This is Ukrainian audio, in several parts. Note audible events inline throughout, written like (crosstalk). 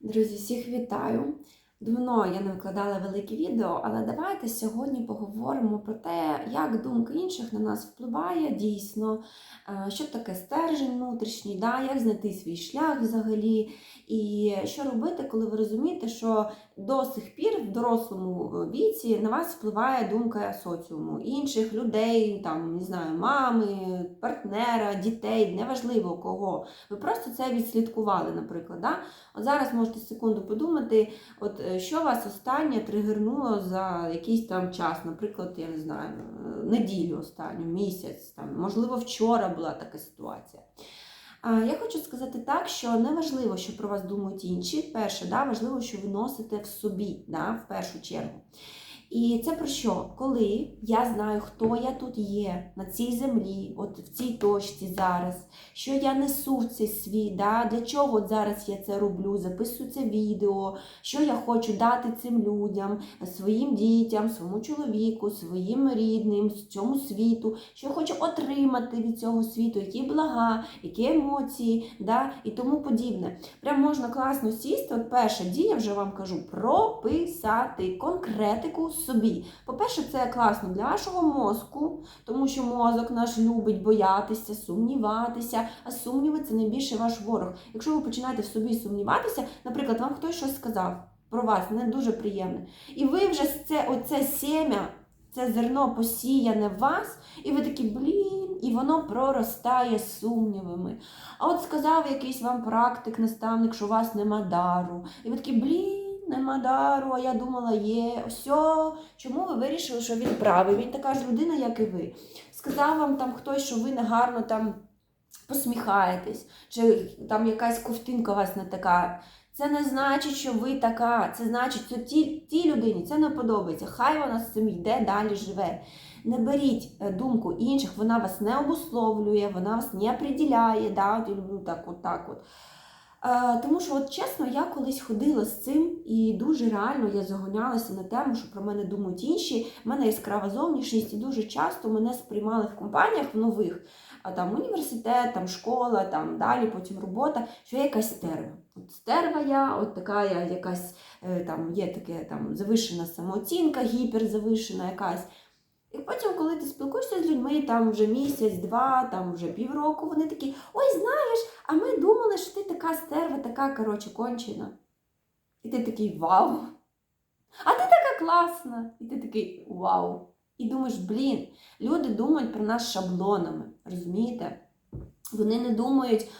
Друзі, всіх вітаю! Давно я не викладала велике відео, але давайте сьогодні поговоримо про те, як думка інших на нас впливає дійсно, е, що таке стержень внутрішній, да, як знайти свій шлях взагалі, і що робити, коли ви розумієте, що до сих пір в дорослому е, віці на вас впливає думка соціуму, інших людей, там, не знаю, мами, партнера, дітей, неважливо кого. Ви просто це відслідкували, наприклад. Да? От зараз можете секунду подумати, от е, що вас останнє тригернуло за якийсь там час, наприклад, я не знаю, е, неділю останню, місяць, там, можливо, вчора була така ситуація. Я хочу сказати так, що не важливо, що про вас думають інші. Перше, да, важливо, що ви носите в собі, да, в першу чергу. І це про що? Коли я знаю, хто я тут є на цій землі, от в цій точці зараз, що я несу в цей світ, да? для чого от зараз я це роблю, записую це відео, що я хочу дати цим людям, своїм дітям, своєму чоловіку, своїм рідним, цьому світу, що я хочу отримати від цього світу, які блага, які емоції, да? і тому подібне. Прям можна класно сісти. От перша дія, вже вам кажу, прописати конкретику собі. По-перше, це класно для вашого мозку, тому що мозок наш любить боятися, сумніватися, а сумніви це найбільше ваш ворог. Якщо ви починаєте в собі сумніватися, наприклад, вам хтось щось сказав про вас, не дуже приємне, і ви вже це, оце сім'я, це зерно посіяне в вас, і ви такі, блін, і воно проростає сумнівами. А от сказав якийсь вам практик, наставник, що у вас нема дару, і ви такі, блін. Нема дару, а я думала, є. Все, чому ви вирішили, що він правий? Він така ж людина, як і ви. Сказав вам там хтось, що ви негарно там посміхаєтесь, чи там якась ковтинка у вас не така. Це не значить, що ви така. Це значить, що ті, тій людині це не подобається. Хай вона з цим йде, далі живе. Не беріть е, думку інших, вона вас не обусловлює, вона вас не определяє. Да? От я люблю так, от так от. Е, Тому що, от чесно, я колись ходила з цим, і дуже реально я загонялася на тему, що про мене думають інші. У мене яскрава зовнішність, і дуже часто мене сприймали в компаніях в нових, а там університет, там школа, там далі, потім робота, що я якась стерва. От стерва я, от така я якась е, там є таке там завишена самооцінка, гіперзавишена якась. І потім, коли ти спілкуєшся з людьми, там вже місяць-два, там вже півроку, вони такі, ой, знаєш, а ми думали, що ти така стерва, така, коротше, кончена. І ти такий вау. А ти така класна. І ти такий вау. І думаєш, блін, люди думають про нас шаблонами, розумієте? Вони не думають,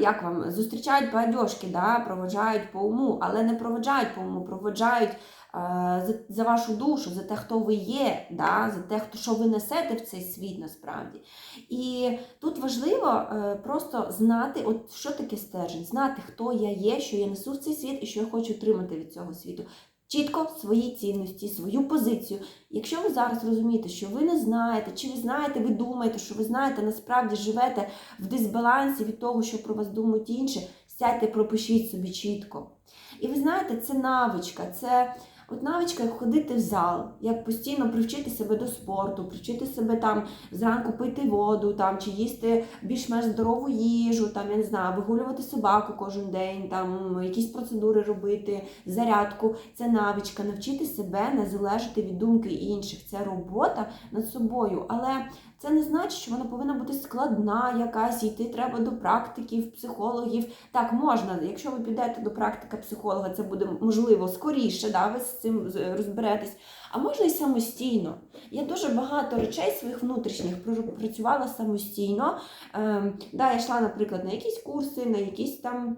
як вам зустрічають по одежки, да, проводжають по уму, але не проводжають по уму, проводжають за, за вашу душу, за те, хто ви є, да, за те, хто, що ви несете в цей світ насправді. І тут важливо е, просто знати, от що таке стержень, знати, хто я є, що я несу в цей світ і що я хочу отримати від цього світу. Чітко свої цінності, свою позицію. Якщо ви зараз розумієте, що ви не знаєте, чи ви знаєте, ви думаєте, що ви знаєте, насправді живете в дисбалансі від того, що про вас думають інші, сядьте, пропишіть собі чітко. І ви знаєте, це навичка, це от навичка, як ходити в зал, як постійно привчити себе до спорту, привчити себе там зранку пити воду, там чи їсти більш-менш здорову їжу, там я не знаю, вигулювати собаку кожен день, там якісь процедури робити, зарядку. Це навичка, навчити себе не залежати від думки інших. Це робота над собою. Але це не значить, що вона повинна бути складна, якась йти треба до практиків, психологів. Так, можна, якщо ви підете до практика психолога, це буде можливо скоріше, да, ви з цим розберетесь. А можна і самостійно. Я дуже багато речей своїх внутрішніх пр- працювала самостійно. Ем, да, я йшла, наприклад, на якісь курси, на якісь там.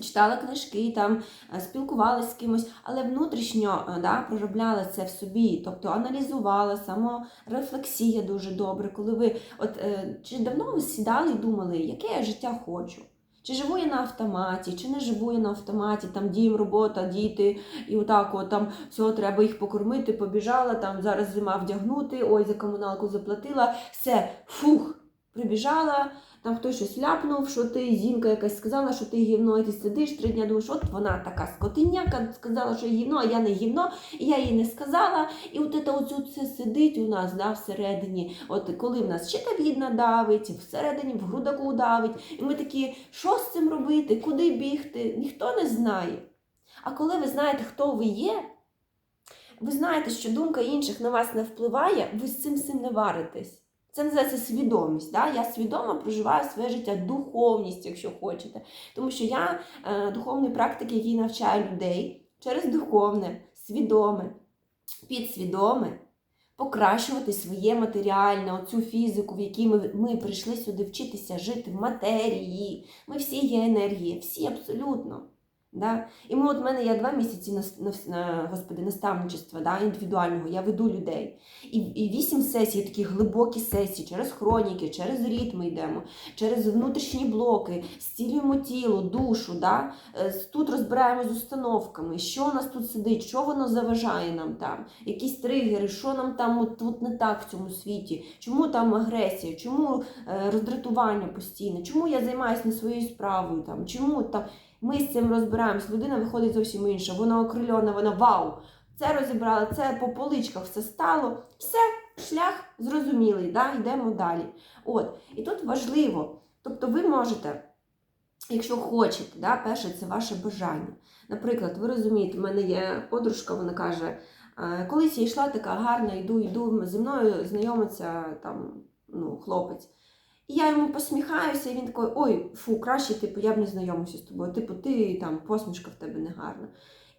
Читала книжки, там е, спілкувалася з кимось, але внутрішньо е, да, проробляла це в собі, тобто аналізувала, саморефлексія дуже добре. Коли ви от е, чи давно ви сідали і думали, яке я життя хочу? Чи живу я на автоматі, чи не живу я на автоматі, там дім, робота, діти, і отак от там все, треба їх покормити, побіжала, там зараз зима вдягнути, ой, за комуналку заплатила, все, фух, Прибіжала, там хтось щось ляпнув, що ти жінка якась сказала, що ти гівно, і ти сидиш три дні, думаєш, от вона така скотиняка, сказала, що гівно, а я не гівно, і я їй не сказала. І от це оцю це сидить у нас да, всередині. От коли в нас щитовідна давить, всередині в грудаку давить. І ми такі, що з цим робити, куди бігти? Ніхто не знає. А коли ви знаєте, хто ви є, ви знаєте, що думка інших на вас не впливає, ви з цим всім не варитесь. Це називається свідомість. Да? Я свідомо проживаю своє життя, духовність, якщо хочете. Тому що я е, духовний практик, який навчає людей через духовне, свідоме, підсвідоме покращувати своє матеріальне, оцю фізику, в якій ми, ми прийшли сюди вчитися жити в матерії. Ми всі є енергії, всі абсолютно. Да? І ми, от в мене є два місяці на, на господи, наставничества да, індивідуального, я веду людей. І, і вісім сесій, такі глибокі сесії, через хроніки, через ритми йдемо, через внутрішні блоки, зцілюємо тіло, душу. Да? Е, Тут розбираємо з установками, що у нас тут сидить, що воно заважає нам там, якісь тригери, що нам там от, тут не так в цьому світі, чому там агресія, чому е, роздратування постійне, чому я займаюся не своєю справою, там, чому там. Ми з цим розбираємось. Людина виходить зовсім інша. Вона окрильона, вона вау! Це розібрала, це по поличках все стало. Все, шлях зрозумілий, да? йдемо далі. От. І тут важливо, тобто ви можете, якщо хочете, да? перше це ваше бажання. Наприклад, ви розумієте, в мене є подружка, вона каже, «Е, колись я йшла така гарна, йду, йду, зі мною знайомиться там, ну, хлопець. І я йому посміхаюся, і він такий, ой, фу, краще, типу, я б не знайомився з тобою. Типу, ти там посмішка в тебе не гарна.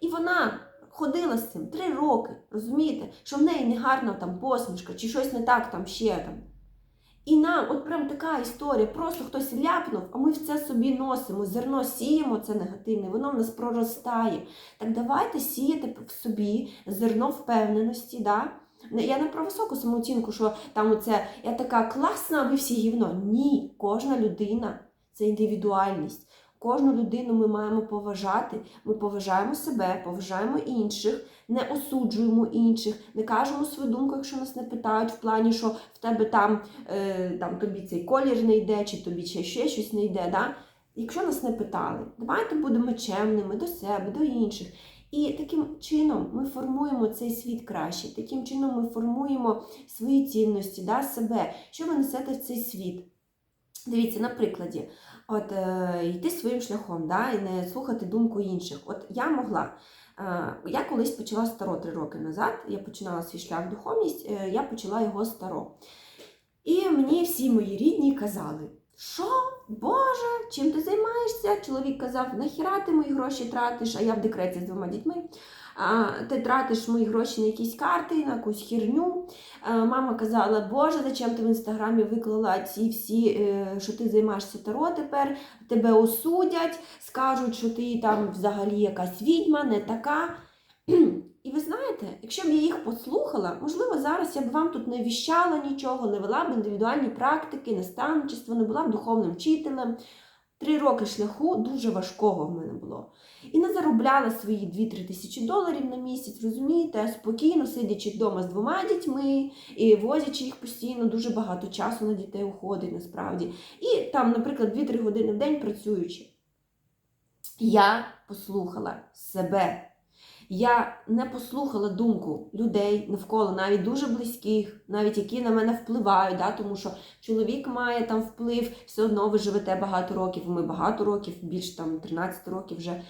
І вона ходила з цим три роки, розумієте, що в неї не гарна там посмішка, чи щось не так там ще там. І нам, от прям така історія, просто хтось ляпнув, а ми в це собі носимо, зерно сіємо, це негативне, воно в нас проростає. Так давайте сіяти в собі зерно впевненості. Да? Я не про високу самооцінку, що там оце я така класна, а ви всі гівно. Ні, кожна людина це індивідуальність. Кожну людину ми маємо поважати. Ми поважаємо себе, поважаємо інших, не осуджуємо інших, не кажемо свою думку, якщо нас не питають в плані, що в тебе там, е, там тобі цей колір не йде, чи тобі ще, ще щось не йде. Да? Якщо нас не питали, давайте будемо чемними до себе, до інших. І таким чином ми формуємо цей світ краще, таким чином ми формуємо свої цінності, да, себе. Що ви несете в цей світ? Дивіться, на прикладі, от е, йти своїм шляхом, да, і не слухати думку інших. От я могла. е, Я колись почала старо три роки назад. Я починала свій шлях в духовність, е, я почала його старо. І мені всі мої рідні казали, що Боже, чим ти займаєшся? Чоловік казав, нахіра ти мої гроші тратиш, а я в декреті з двома дітьми. А, ти тратиш мої гроші на якісь карти, на якусь херню. А, мама казала, Боже, зачем ти в інстаграмі виклала ці всі, е, що ти займаєшся таро тепер, тебе осудять, скажуть, що ти там взагалі якась відьма, не така. І ви знаєте, якщо б я їх послухала, можливо, зараз я б вам тут не віщала нічого, не вела б індивідуальні практики, наставничество, не була б духовним вчителем. Три роки шляху дуже важкого в мене було. І не заробляла свої 2-3 тисячі доларів на місяць, розумієте, спокійно сидячи вдома з двома дітьми і возячи їх постійно, дуже багато часу на дітей уходить насправді. І там, наприклад, 2-3 години в день працюючи. Я послухала себе. Я не послухала думку людей навколо, навіть дуже близьких, навіть які на мене впливають, да, тому що чоловік має там вплив, все одно ви живете багато років, ми багато років, більше там 13 років вже. Е,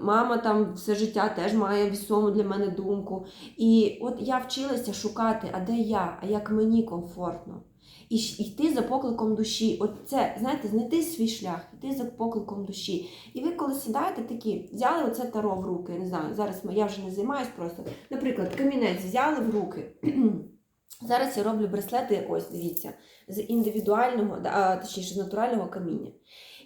мама там все життя теж має вісому для мене думку. І от я вчилася шукати, а де я, а як мені комфортно. І йти за покликом душі. От це, знаєте, знайти свій шлях, йти за покликом душі. І ви, коли сідаєте такі, взяли оце таро в руки, не знаю, зараз я вже не займаюсь просто. Наприклад, камінець взяли в руки. (clears throat) Зараз я роблю браслети, ось дивіться, з індивідуального, а, точніше, з натурального каміння.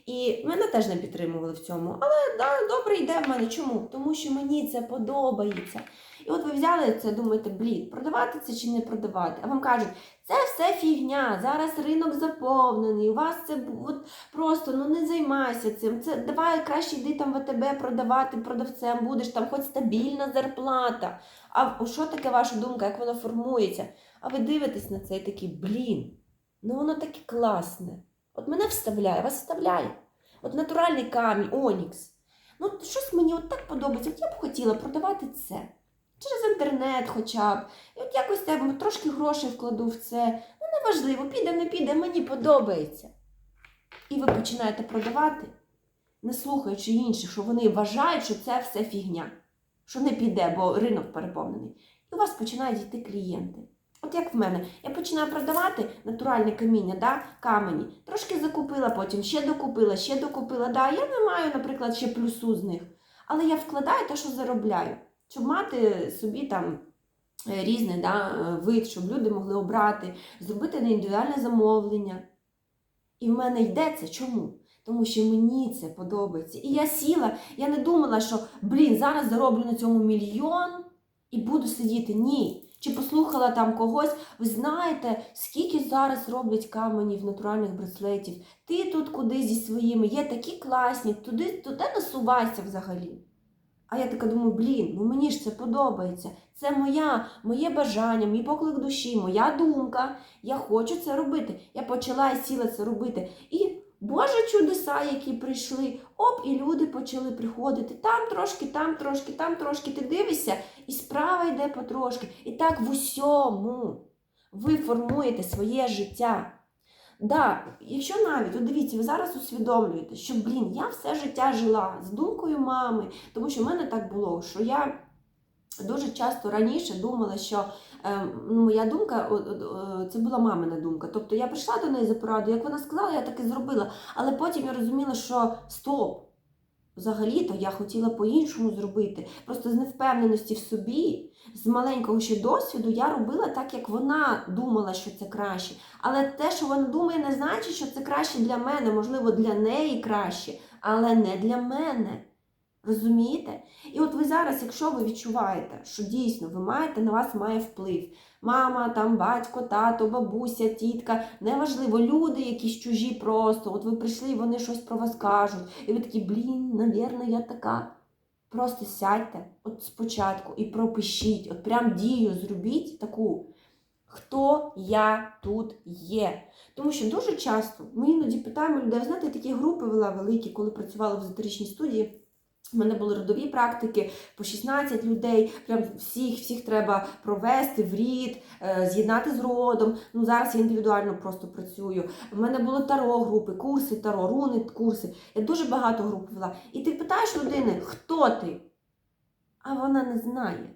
І мене теж не підтримували в цьому. Але да, добре йде в мене. Чому? Тому що мені це подобається. І от ви взяли це, думаєте, блін, продавати це чи не продавати? А вам кажуть, це все фігня, зараз ринок заповнений, у вас це от, просто ну не займайся цим. Це давай краще йди там в АТБ продавати продавцем, будеш там хоч стабільна зарплата. А що таке ваша думка, як вона формується? А ви дивитесь на це і такі, блін, Ну воно таке класне. От мене вставляє, вас вставляє. От натуральний камінь, Онікс. Ну, щось мені от так подобається. От я б хотіла продавати це. Через інтернет хоча б. І от якось там трошки грошей вкладу в це. Ну, неважливо, піде, не піде, мені подобається. І ви починаєте продавати, не слухаючи інших, що вони вважають, що це все фігня, що не піде, бо ринок переповнений. І у вас починають йти клієнти. От як в мене, я починаю продавати натуральне каміння, да, камені. Трошки закупила, потім ще докупила, ще докупила. Да, я не маю, наприклад, ще плюсу з них. Але я вкладаю те, що заробляю, щоб мати собі там е, різний да, е, вид, щоб люди могли обрати, зробити на індивідуальне замовлення. І в мене йде це. Чому? Тому що мені це подобається. І я сіла, я не думала, що блін, зараз зароблю на цьому мільйон і буду сидіти. Ні. Чи послухала там когось, ви знаєте, скільки зараз роблять каменів натуральних браслетів. Ти тут куди зі своїми, є такі класні, туди, туди насувайся взагалі. А я така думаю, блін, ну мені ж це подобається. Це моя, моє бажання, мій поклик душі, моя думка. Я хочу це робити. Я почала і сіла це робити. І Боже чудеса, які прийшли, оп, і люди почали приходити. Там трошки, там трошки, там трошки. Ти дивишся, і справа йде потрошки. І так в усьому ви формуєте своє життя. Да, якщо навіть, от дивіться, ви зараз усвідомлюєте, що, блін, я все життя жила з думкою мами, тому що в мене так було, що я дуже часто раніше думала, що моя думка, о, о, о, це була мамина думка. Тобто я прийшла до неї за порадою, як вона сказала, я так і зробила. Але потім я розуміла, що стоп. Взагалі-то я хотіла по-іншому зробити. Просто з невпевненості в собі, з маленького ще досвіду, я робила так, як вона думала, що це краще. Але те, що вона думає, не значить, що це краще для мене, можливо, для неї краще, але не для мене. Розумієте? І от ви зараз, якщо ви відчуваєте, що дійсно ви маєте, на вас має вплив. Мама, там, батько, тато, бабуся, тітка, неважливо, люди якісь чужі просто. От ви прийшли, і вони щось про вас кажуть. І ви такі, блін, навірно, я така. Просто сядьте от спочатку і пропишіть, от прям дію зробіть таку, хто я тут є. Тому що дуже часто ми іноді питаємо людей, знаєте, такі групи вела великі, коли працювала в езотеричній студії. У мене були родові практики по 16 людей. Прям всіх всіх треба провести в рід, е, з'єднати з родом. Ну зараз я індивідуально просто працюю. У мене були таро групи, курси таро, руни, курси. Я дуже багато груп вела. І ти питаєш людини, хто ти? А вона не знає.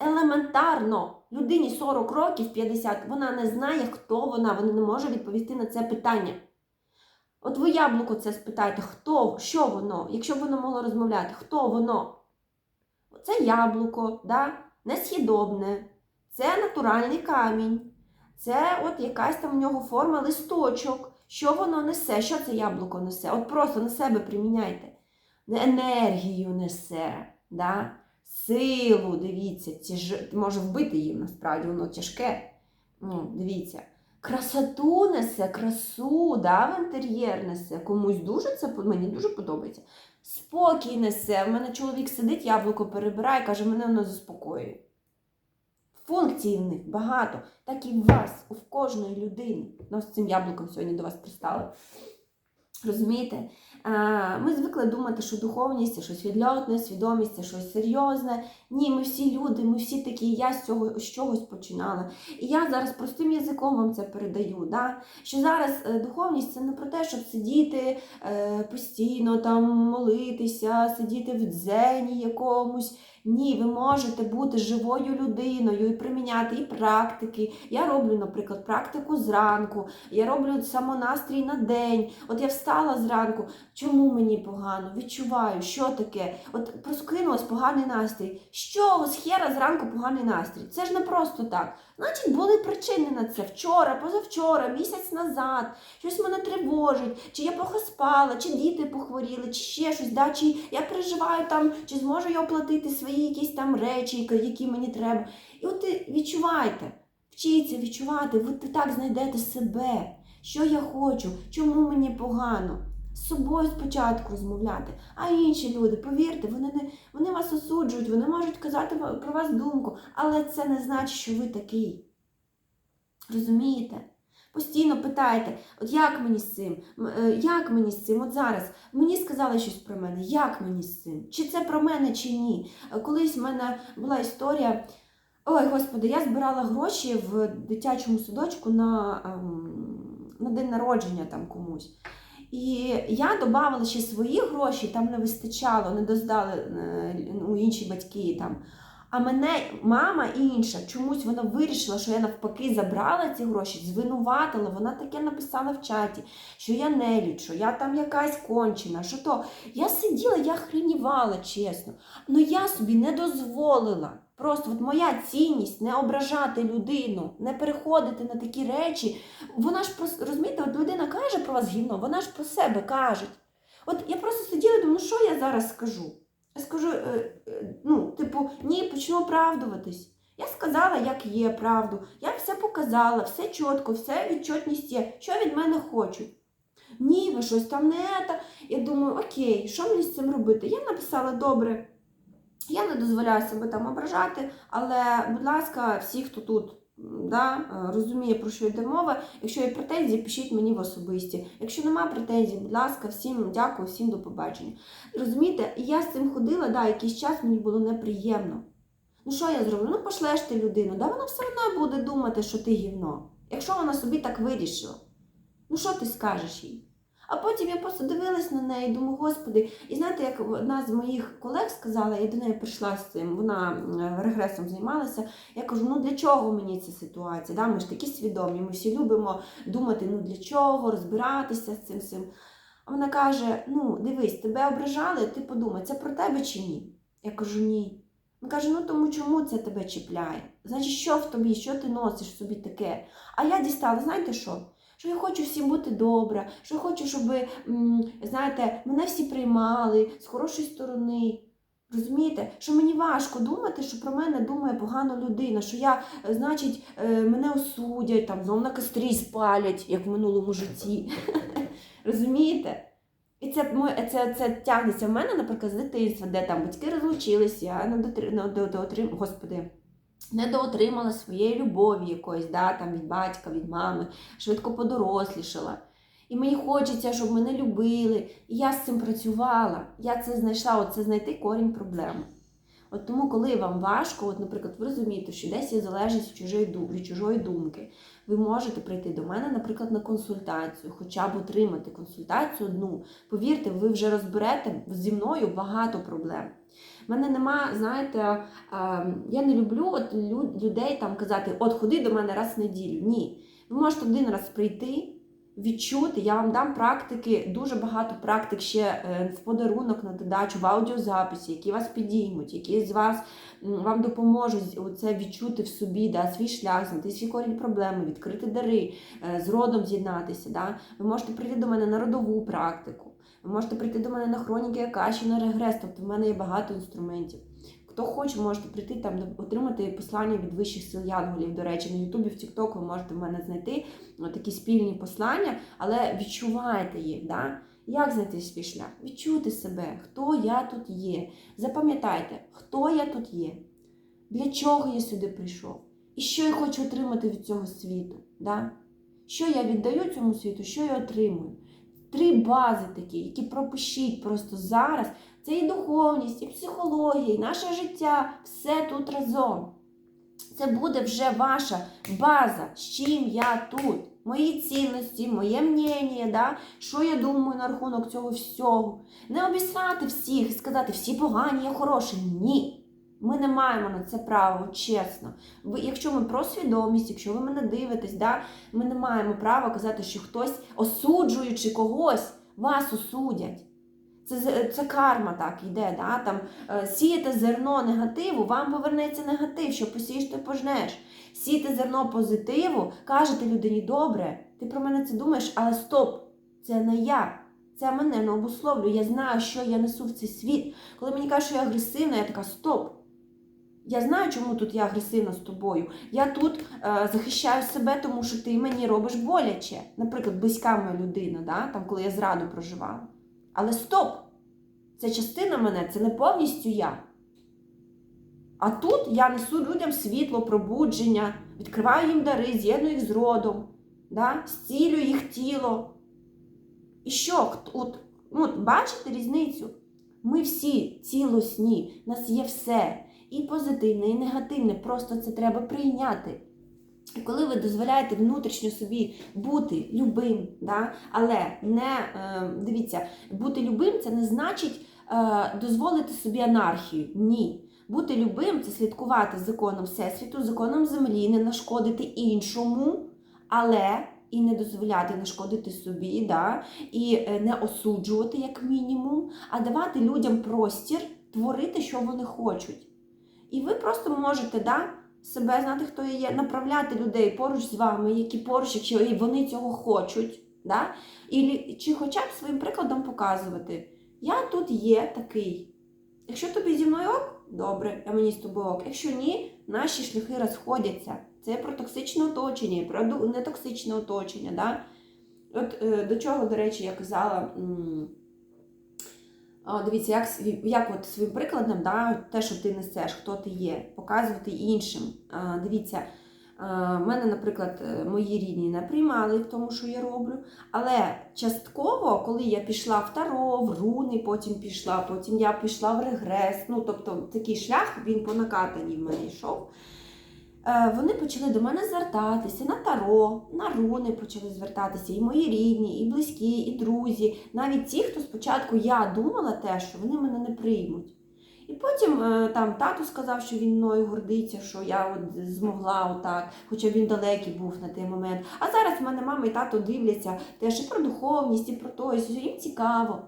Елементарно, людині 40 років, 50, вона не знає, хто вона, вона не може відповісти на це питання. От ви яблуко це спитайте, хто, що воно, якщо б воно могло розмовляти, хто воно? Це яблуко, да? нес'їдобне, це натуральний камінь, це от якась там в нього форма листочок. Що воно несе? Що це яблуко несе? От просто на себе приміняйте. Енергію несе, да? силу, дивіться, тяж... може вбити її насправді, воно тяжке. Ну, Дивіться красоту несе, красу, да, в інтер'єр несе. Комусь дуже це мені дуже подобається. Спокій несе. У мене чоловік сидить, яблуко перебирає, каже, мене воно заспокоює. Функцій в них багато, так і в вас, у кожної людини. Ну, з цим яблуком сьогодні до вас пристали. Розумієте? Ми звикли думати, що духовність це щось відльотне, свідомість це щось серйозне. Ні, ми всі люди, ми всі такі, я з цього з чогось починала. І я зараз простим язиком вам це передаю. Да? Що зараз е, духовність це не про те, щоб сидіти е, постійно, там молитися, сидіти в дзені якомусь. Ні, ви можете бути живою людиною і приміняти і практики. Я роблю, наприклад, практику зранку, я роблю самонастрій на день. От я встала зранку. Чому мені погано? Відчуваю, що таке. От проскинулось поганий настрій. Що з хера зранку поганий настрій? Це ж не просто так. Значить, були причини на це вчора, позавчора, місяць назад. Щось мене тривожить, чи я плохо спала, чи діти похворіли, чи ще щось, да? чи я переживаю там, чи зможу я оплатити свої якісь там речі, які мені треба. І от відчувайте, вчіться відчувати, ви так знайдете себе. Що я хочу, чому мені погано. З собою спочатку розмовляти, а інші люди, повірте, вони не вони вас осуджують, вони можуть казати про вас думку, але це не значить, що ви такий. Розумієте? Постійно питаєте, от як мені з цим? Е, Як мені з цим? От зараз мені сказали щось про мене. Як мені з цим? Чи це про мене, чи ні? Е, Колись в мене була історія. Ой, господи, я збирала гроші в дитячому садочку на, ем, на день народження там комусь. І я додавала ще свої гроші, там не вистачало, не доздали е, ну, інші батьки там. А мене мама інша чомусь вона вирішила, що я навпаки забрала ці гроші, звинуватила. Вона таке написала в чаті, що я нелюд, що я там якась кончена, що то. Я сиділа, я хренівала, чесно. Ну я собі не дозволила. Просто от моя цінність не ображати людину, не переходити на такі речі. Вона ж про розумієте, от людина каже про вас гівно, вона ж про себе каже. От я просто сиділа і думаю, ну що я зараз скажу? Я скажу, е, е, ну, типу, ні, почну оправдуватись. Я сказала, як є правду. Я все показала, все чітко, все відчотність є. Що від мене хочуть? Ні, ви щось там не та. Я думаю, окей, що мені з цим робити? Я написала добре. Я не дозволяю себе там ображати, але, будь ласка, всі, хто тут да, е, розуміє, про що йде мова, якщо є претензії, пишіть мені в особисті. Якщо нема претензій, будь ласка, всім дякую, всім до побачення. Розумієте, я з цим ходила, да, якийсь час мені було неприємно. Ну що я зроблю? Ну пошлеш ти людину, да вона все одно буде думати, що ти гівно. Якщо вона собі так вирішила, ну що ти скажеш їй? А потім я просто дивилась на неї, думаю, господи, і знаєте, як одна з моїх колег сказала, я до неї прийшла з цим, вона регресом займалася. Я кажу, ну для чого мені ця ситуація? Да? Ми ж такі свідомі, ми всі любимо думати, ну для чого, розбиратися з цим всім. А вона каже: ну, дивись, тебе ображали, ти подумай, це про тебе чи ні? Я кажу, ні. Вона каже, ну тому чому це тебе чіпляє? Значить, що в тобі, що ти носиш собі таке? А я дістала, знаєте що? Що я хочу всім бути добра, що я хочу, щоб, знаєте, мене всі приймали з хорошої сторони. Розумієте, що мені важко думати, що про мене думає погано людина, що я, е, значить, е, мене осудять, там знов на кострі спалять, як в минулому житті. Розумієте? І це, це, це тягнеться в мене, наприклад, з дитинства, де там батьки розлучилися, я не дотри... до- доотрим... Господи, не доотримала своєї любові якоїсь, да, там, від батька, від мами, швидко подорослішала. І мені хочеться, щоб мене любили. І я з цим працювала. Я це знайшла, от це знайти корінь проблеми. От тому, коли вам важко, от, наприклад, ви розумієте, що десь є залежність чужої, від чужої думки, ви можете прийти до мене, наприклад, на консультацію, хоча б отримати консультацію одну. Повірте, ви вже розберете зі мною багато проблем. У мене нема, знаєте, я не люблю от людей там казати, от ходи до мене раз в неділю. Ні. Ви можете один раз прийти, відчути, я вам дам практики, дуже багато практик ще е, в подарунок на додачу, в аудіозаписі, які вас підіймуть, які з вас вам допоможуть це відчути в собі, да, свій шлях, знайти свій корінь проблеми, відкрити дари, е, з родом з'єднатися. Да. Ви можете прийти до мене на родову практику. Ви можете прийти до мене на хроніки Акаші, на регрес, тобто в мене є багато інструментів. Хто хоче, можете прийти там, отримати послання від вищих сил янголів. До речі, на Ютубі, в Тікток ви можете в мене знайти такі спільні послання, але відчуваєте їх. Да? Як знайти свій шлях? Відчути себе, хто я тут є. Запам'ятайте, хто я тут є, для чого я сюди прийшов, і що я хочу отримати від цього світу. Да? Що я віддаю цьому світу, що я отримую. Три бази такі, які пропишіть просто зараз. Це і духовність, і психологія, і наше життя, все тут разом. Це буде вже ваша база, з чим я тут. Мої цінності, моє мнення, да? що я думаю на рахунок цього всього. Не обісрати всіх і сказати, всі погані, я хороший. Ні. Ми не маємо на це право, чесно. Ви, якщо ми про свідомість, якщо ви мене дивитесь, да, ми не маємо права казати, що хтось, осуджуючи когось, вас осудять. Це, це карма так йде. Да? Там, е, сієте зерно негативу, вам повернеться негатив, що посієш, ти пожнеш. Сієте зерно позитиву, кажете людині, добре, ти про мене це думаєш, але стоп, це не я. Це мене не обусловлює. Я знаю, що я несу в цей світ. Коли мені кажуть, що я агресивна, я така стоп. Я знаю, чому тут я агресивна з тобою. Я тут е, захищаю себе, тому що ти мені робиш боляче. Наприклад, близька моя людина, да? там, коли я зраду проживала. Але стоп! Це частина мене, це не повністю я. А тут я несу людям світло, пробудження, відкриваю їм дари, з'єдную їх з родом. да? зцілює їх тіло. І що? От, ну, бачите різницю? Ми всі цілосні, у нас є все. І позитивне, і негативне. Просто це треба прийняти. І коли ви дозволяєте внутрішньо собі бути любим, да? але не е, дивіться, бути любим це не значить е, дозволити собі анархію. Ні. Бути любим це слідкувати законом Всесвіту, законом землі, не нашкодити іншому, але і не дозволяти нашкодити собі, да? і е, не осуджувати як мінімум, а давати людям простір творити, що вони хочуть. І ви просто можете да, себе знати, хто я є, направляти людей поруч з вами, які поруч, якщо вони цього хочуть. Да? І, чи хоча б своїм прикладом показувати, я тут є такий. Якщо тобі зі мною ок, добре, а мені з тобою ок. Якщо ні, наші шляхи розходяться. Це про токсичне оточення, про нетоксичне оточення. Да? От е, до чого, до речі, я казала. Дивіться, як, як от своїм прикладом, да, те, що ти несеш, хто ти є, показувати іншим. Дивіться, в мене, наприклад, е, мої рідні не приймали в тому, що я роблю. Але частково, коли я пішла в таро, в руни, потім пішла, потім я пішла в регрес. Ну, тобто такий шлях він по накатанні в мене йшов. Е, Вони почали до мене звертатися на таро, на руни почали звертатися, і мої рідні, і близькі, і друзі. Навіть ті, хто спочатку я думала те, що вони мене не приймуть. І потім е, там тато сказав, що він мною гордиться, що я от змогла отак, хоча він далекий був на той момент. А зараз в мене мама і тато дивляться теж і про духовність, і про то, і їм цікаво.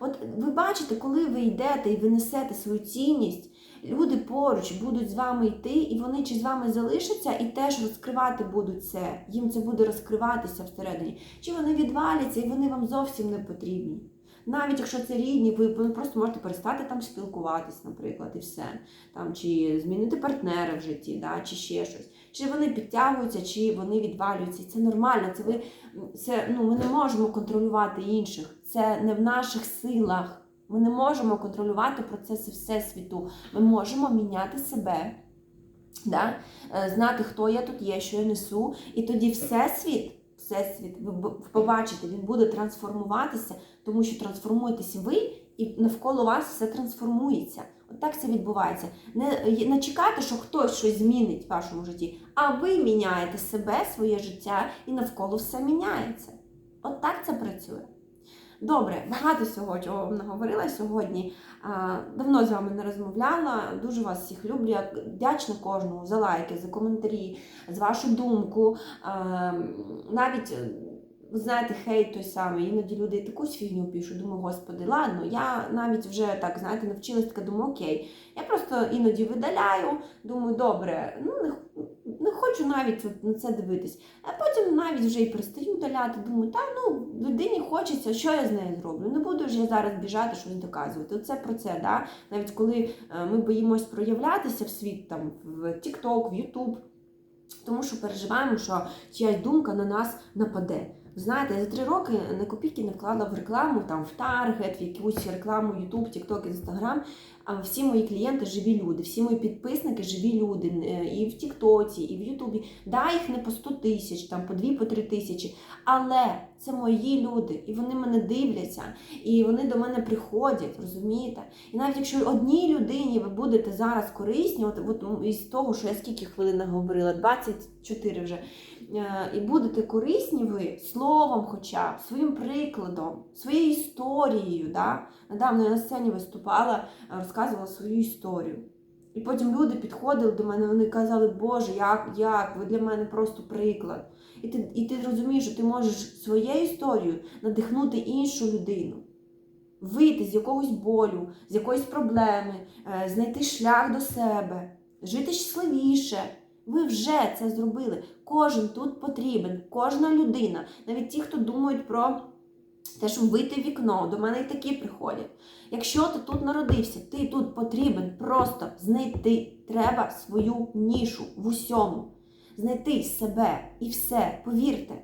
От ви бачите, коли ви йдете і ви несете свою цінність, люди поруч будуть з вами йти, і вони чи з вами залишаться і теж розкривати будуть це. Їм це буде розкриватися всередині. Чи вони відваляться і вони вам зовсім не потрібні. Навіть якщо це рідні, ви просто можете перестати там спілкуватись, наприклад, і все. Там, чи змінити партнера в житті, да, чи ще щось. Чи вони підтягуються, чи вони відвалюються. Це нормально. Це ви це ну ми не можемо контролювати інших. Це не в наших силах. Ми не можемо контролювати процеси всесвіту. Ми можемо міняти себе, да? е, знати, хто я тут є, що я несу. І тоді всесвіт, всесвіт, ви побачите, він буде трансформуватися, тому що трансформуєтеся ви, і навколо вас все трансформується. От так це відбувається. Не, не чекайте, що хтось щось змінить в вашому житті, а ви міняєте себе, своє життя, і навколо все міняється. От так це працює. Добре, багато всього, чого вам наговорила сьогодні. Давно з вами не розмовляла. Дуже вас всіх люблю. Я вдячна кожному за лайки, за коментарі, за вашу думку. Навіть, ви знаєте, хейт той самий. Іноді люди таку фігню пишуть. Думаю, господи, ладно, я навіть вже так, знаєте, навчилась така, думаю, окей. Я просто іноді видаляю, думаю, добре, ну не, не хочу навіть на це дивитись. А потім навіть вже і перестаю удаляти. Думаю, та ну людині хочеться, що я з нею зроблю. Не буду ж я зараз біжати, щось доказувати. Оце про це, да? навіть коли е, ми боїмось проявлятися в світ, там в TikTok, в YouTube, тому що переживаємо, що чиясь думка на нас нападе. Знаєте, за три роки на копійки не вклала в рекламу, там в Таргет, в якусь рекламу YouTube, TikTok, Instagram. А всі мої клієнти живі люди, всі мої підписники живі люди е, і в Тіктоці, і в Ютубі. Да, їх не по 100 тисяч, там по 2 по 3 тисячі. Але це мої люди, і вони мене дивляться, і вони до мене приходять, розумієте? І навіть якщо одній людині ви будете зараз корисні, от, от із того, що я скільки хвилин наговорила, 24 вже. Е, І будете корисні ви словом, хоча б своїм прикладом, своєю історією. Да? Недавно я на сцені виступала, е, розказувала свою історію. І потім люди підходили до мене, вони казали, Боже, як, як, ви для мене просто приклад. І ти, і ти розумієш, що ти можеш своєю історією надихнути іншу людину, вийти з якогось болю, з якоїсь проблеми, е, знайти шлях до себе, жити щасливіше. Ви вже це зробили. Кожен тут потрібен, кожна людина, навіть ті, хто думають про те, щоб вийти в вікно, до мене і такі приходять. Якщо ти тут народився, ти тут потрібен просто знайти треба свою нішу в усьому, знайти себе і все, повірте.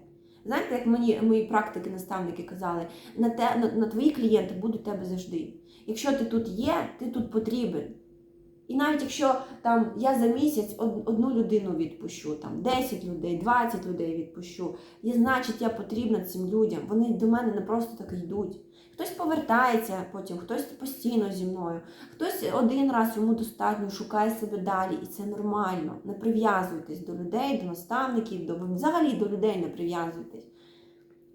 Знаєте, як мені мої практики, наставники казали, на, те, на, на твої клієнти будуть тебе завжди. Якщо ти тут є, ти тут потрібен. І навіть якщо там я за місяць одну людину відпущу, там 10 людей, 20 людей відпущу, і значить я потрібна цим людям. Вони до мене не просто так йдуть. Хтось повертається потім, хтось постійно зі мною, хтось один раз йому достатньо шукає себе далі, і це нормально. Не прив'язуйтесь до людей, до наставників, до взагалі до людей не прив'язуйтесь.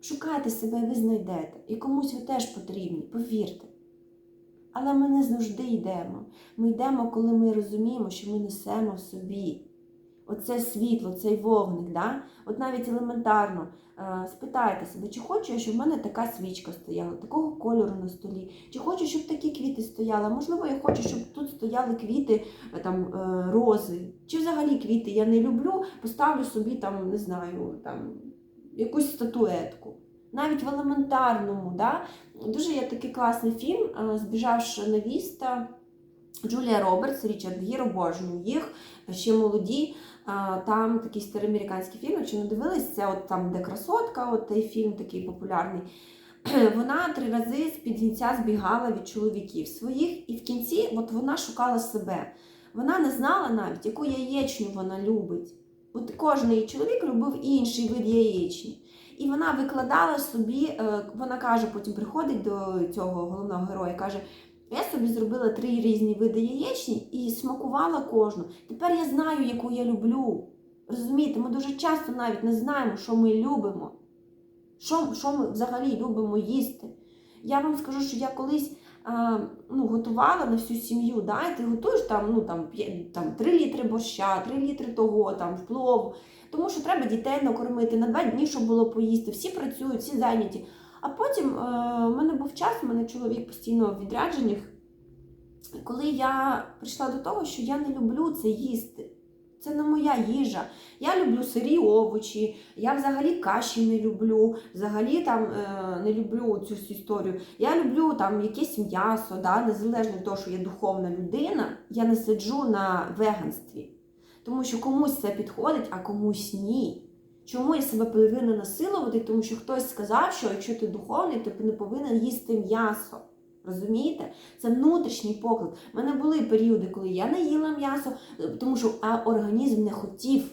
Шукайте себе, ви знайдете. І комусь ви теж потрібні, повірте. Але ми не завжди йдемо. Ми йдемо, коли ми розуміємо, що ми несемо в собі. Оце світло, цей вогник. Да? От навіть елементарно е, спитайте себе, чи хочу я, щоб в мене така свічка стояла, такого кольору на столі, чи хочу, щоб такі квіти стояли. Можливо, я хочу, щоб тут стояли квіти, е, там, е, рози, чи взагалі квіти я не люблю, поставлю собі там, не знаю, там, якусь статуетку. Навіть в елементарному, да? Дуже є такий класний фільм е, Збіжавша невіста. Джулія Робертс, Річард Гір, обожнюю їх, ще молоді. Там такий старий американський фільм, якщо не дивились, це от там, де красотка, от той фільм такий популярний. (clears throat) Вона три рази з під вінця збігала від чоловіків своїх, і в кінці от вона шукала себе. Вона не знала навіть, яку яєчню вона любить. От кожен чоловік любив інший вид яєчні. І вона викладала собі, е, вона каже, потім приходить до цього головного героя, каже: я собі зробила три різні види яєчні і смакувала кожну. Тепер я знаю, яку я люблю. Розумієте, ми дуже часто навіть не знаємо, що ми любимо, що, що ми взагалі любимо їсти. Я вам скажу, що я колись ну, готувала на всю сім'ю, да, і ти готуєш там, ну, там, п'є- там 3 літри борща, 3 літри того, там, плову. Тому що треба дітей накормити на два дні, щоб було поїсти. Всі працюють, всі зайняті. А потім е, в мене був час, у мене чоловік постійно в відрядженнях, коли я прийшла до того, що я не люблю це їсти. Це не моя їжа. Я люблю сирі овочі, я взагалі каші не люблю, взагалі там е, не люблю цю всю історію. Я люблю там якесь м'ясо, да, незалежно від того, що я духовна людина, я не сиджу на веганстві. Тому що комусь це підходить, а комусь ні. Чому я себе повинна насилувати? Тому що хтось сказав, що якщо ти духовний, то ти не повинен їсти м'ясо. Розумієте? Це внутрішній поклик. У мене були періоди, коли я не їла м'ясо, е, тому що а організм не хотів.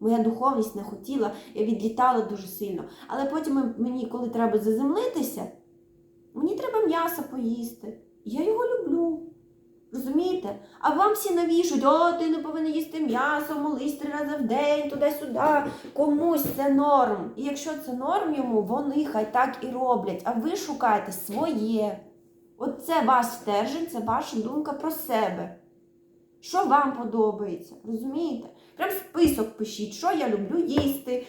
Моя духовність не хотіла, я відлітала дуже сильно. Але потім мені, коли треба заземлитися, мені треба м'ясо поїсти. Я його люблю. Розумієте? А вам всі навішують, о, ти не повинен їсти м'ясо, молись три рази в день, туди-сюди. Комусь це норм. І якщо це норм йому, вони хай так і роблять. А ви шукаєте своє. От це ваш стержень, це ваша думка про себе. Що вам подобається? Розумієте? Прям список пишіть, що я люблю їсти,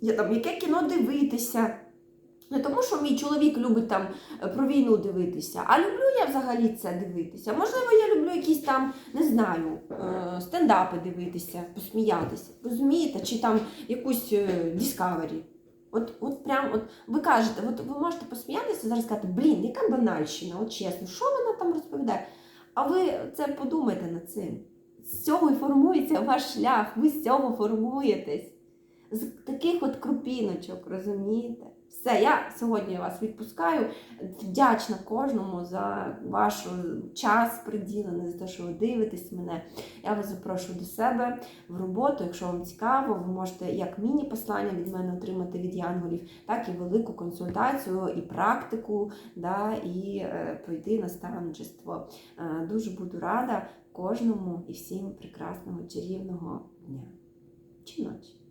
я, там, яке кіно дивитися. Не тому, що мій чоловік любить там е, про війну дивитися, а люблю я взагалі це дивитися. Можливо, я люблю якісь там, не знаю, е, стендапи дивитися, посміятися. Розумієте? Чи там якусь е, Discovery. От, от прям, от ви кажете, от ви можете посміятися зараз сказати, блін, яка банальщина, от чесно, що вона там розповідає? А ви це подумайте над цим. З цього і формується ваш шлях, ви з цього формуєтесь. З таких от крупіночок, розумієте? Все, я сьогодні вас відпускаю. Вдячна кожному за ваш час приділений, за те, що ви дивитесь мене. Я вас запрошую до себе в роботу. Якщо вам цікаво, ви можете як міні-послання від мене отримати від янголів, так і велику консультацію і практику, да, і е, пройти наставничество. Е, дуже буду рада кожному і всім прекрасного чарівного дня чи ночі.